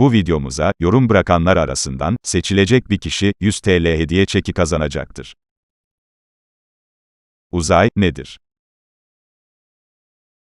Bu videomuza, yorum bırakanlar arasından, seçilecek bir kişi, 100 TL hediye çeki kazanacaktır. Uzay, nedir?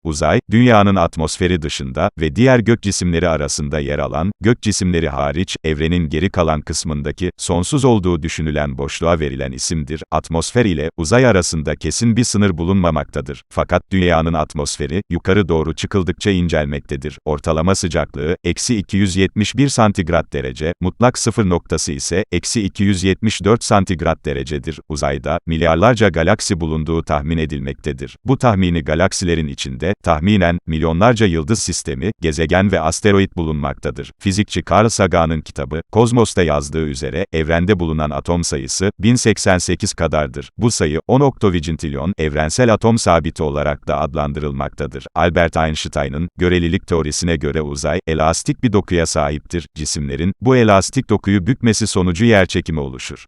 Uzay, dünyanın atmosferi dışında ve diğer gök cisimleri arasında yer alan, gök cisimleri hariç, evrenin geri kalan kısmındaki, sonsuz olduğu düşünülen boşluğa verilen isimdir. Atmosfer ile uzay arasında kesin bir sınır bulunmamaktadır. Fakat dünyanın atmosferi, yukarı doğru çıkıldıkça incelmektedir. Ortalama sıcaklığı, eksi 271 santigrat derece, mutlak sıfır noktası ise, eksi 274 santigrat derecedir. Uzayda, milyarlarca galaksi bulunduğu tahmin edilmektedir. Bu tahmini galaksilerin içinde, tahminen, milyonlarca yıldız sistemi, gezegen ve asteroid bulunmaktadır. Fizikçi Carl Sagan'ın kitabı, Kozmos'ta yazdığı üzere, evrende bulunan atom sayısı, 1088 kadardır. Bu sayı, 10 oktovicintilyon, evrensel atom sabiti olarak da adlandırılmaktadır. Albert Einstein'ın, görelilik teorisine göre uzay, elastik bir dokuya sahiptir. Cisimlerin, bu elastik dokuyu bükmesi sonucu yerçekimi oluşur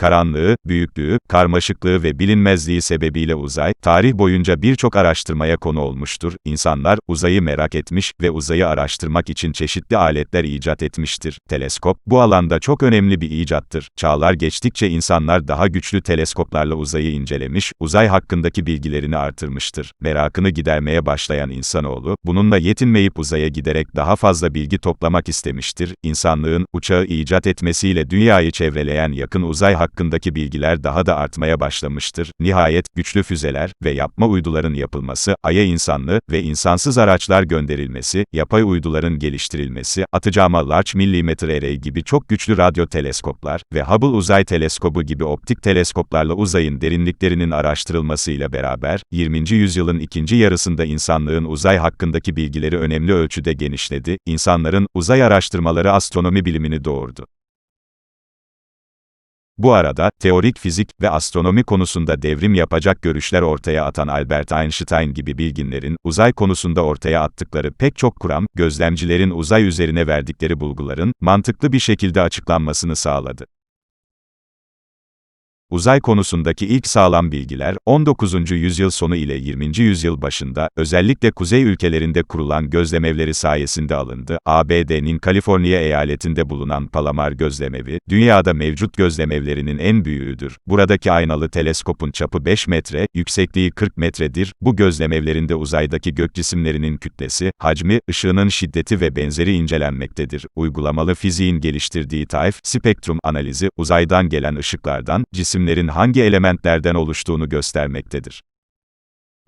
karanlığı, büyüklüğü, karmaşıklığı ve bilinmezliği sebebiyle uzay, tarih boyunca birçok araştırmaya konu olmuştur. İnsanlar, uzayı merak etmiş ve uzayı araştırmak için çeşitli aletler icat etmiştir. Teleskop, bu alanda çok önemli bir icattır. Çağlar geçtikçe insanlar daha güçlü teleskoplarla uzayı incelemiş, uzay hakkındaki bilgilerini artırmıştır. Merakını gidermeye başlayan insanoğlu, bununla yetinmeyip uzaya giderek daha fazla bilgi toplamak istemiştir. İnsanlığın, uçağı icat etmesiyle dünyayı çevreleyen yakın uzay hakkında hakkındaki bilgiler daha da artmaya başlamıştır. Nihayet, güçlü füzeler ve yapma uyduların yapılması, Ay'a insanlı ve insansız araçlar gönderilmesi, yapay uyduların geliştirilmesi, atacağıma Large Millimeter Array gibi çok güçlü radyo teleskoplar ve Hubble Uzay Teleskobu gibi optik teleskoplarla uzayın derinliklerinin araştırılmasıyla beraber, 20. yüzyılın ikinci yarısında insanlığın uzay hakkındaki bilgileri önemli ölçüde genişledi, insanların uzay araştırmaları astronomi bilimini doğurdu. Bu arada, teorik fizik ve astronomi konusunda devrim yapacak görüşler ortaya atan Albert Einstein gibi bilginlerin, uzay konusunda ortaya attıkları pek çok kuram, gözlemcilerin uzay üzerine verdikleri bulguların, mantıklı bir şekilde açıklanmasını sağladı. Uzay konusundaki ilk sağlam bilgiler, 19. yüzyıl sonu ile 20. yüzyıl başında, özellikle kuzey ülkelerinde kurulan gözlemevleri sayesinde alındı. ABD'nin Kaliforniya eyaletinde bulunan Palomar gözlemevi, dünyada mevcut gözlemevlerinin en büyüğüdür. Buradaki aynalı teleskopun çapı 5 metre, yüksekliği 40 metredir. Bu gözlemevlerinde uzaydaki gök cisimlerinin kütlesi, hacmi, ışığının şiddeti ve benzeri incelenmektedir. Uygulamalı fiziğin geliştirdiği Taif, spektrum analizi, uzaydan gelen ışıklardan, cisim cisimlerin hangi elementlerden oluştuğunu göstermektedir.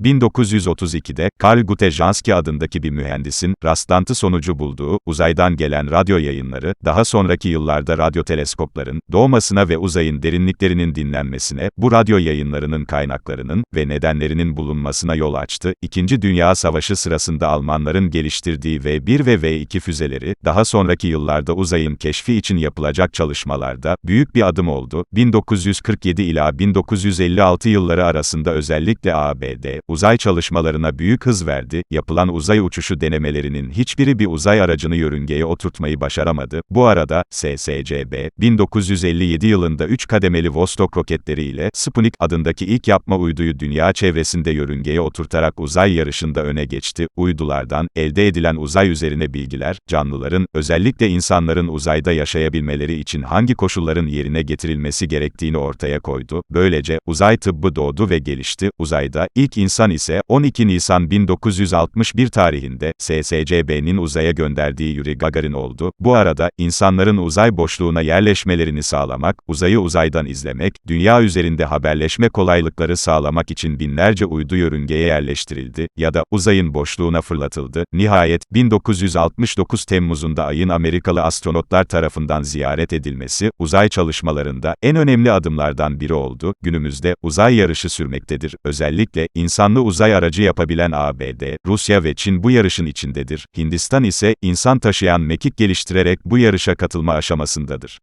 1932'de, Carl Gutejanski adındaki bir mühendisin, rastlantı sonucu bulduğu, uzaydan gelen radyo yayınları, daha sonraki yıllarda radyo teleskopların, doğmasına ve uzayın derinliklerinin dinlenmesine, bu radyo yayınlarının kaynaklarının ve nedenlerinin bulunmasına yol açtı. İkinci Dünya Savaşı sırasında Almanların geliştirdiği V-1 ve V-2 füzeleri, daha sonraki yıllarda uzayın keşfi için yapılacak çalışmalarda, büyük bir adım oldu. 1947 ila 1956 yılları arasında özellikle ABD, uzay çalışmalarına büyük hız verdi, yapılan uzay uçuşu denemelerinin hiçbiri bir uzay aracını yörüngeye oturtmayı başaramadı. Bu arada, SSCB, 1957 yılında 3 kademeli Vostok roketleri ile Sputnik adındaki ilk yapma uyduyu dünya çevresinde yörüngeye oturtarak uzay yarışında öne geçti. Uydulardan, elde edilen uzay üzerine bilgiler, canlıların, özellikle insanların uzayda yaşayabilmeleri için hangi koşulların yerine getirilmesi gerektiğini ortaya koydu. Böylece, uzay tıbbı doğdu ve gelişti. Uzayda, ilk insan insan ise 12 Nisan 1961 tarihinde SSCB'nin uzaya gönderdiği Yuri Gagarin oldu. Bu arada insanların uzay boşluğuna yerleşmelerini sağlamak, uzayı uzaydan izlemek, dünya üzerinde haberleşme kolaylıkları sağlamak için binlerce uydu yörüngeye yerleştirildi ya da uzayın boşluğuna fırlatıldı. Nihayet 1969 Temmuz'unda ayın Amerikalı astronotlar tarafından ziyaret edilmesi uzay çalışmalarında en önemli adımlardan biri oldu. Günümüzde uzay yarışı sürmektedir. Özellikle insan insanlı uzay aracı yapabilen ABD, Rusya ve Çin bu yarışın içindedir. Hindistan ise, insan taşıyan mekik geliştirerek bu yarışa katılma aşamasındadır.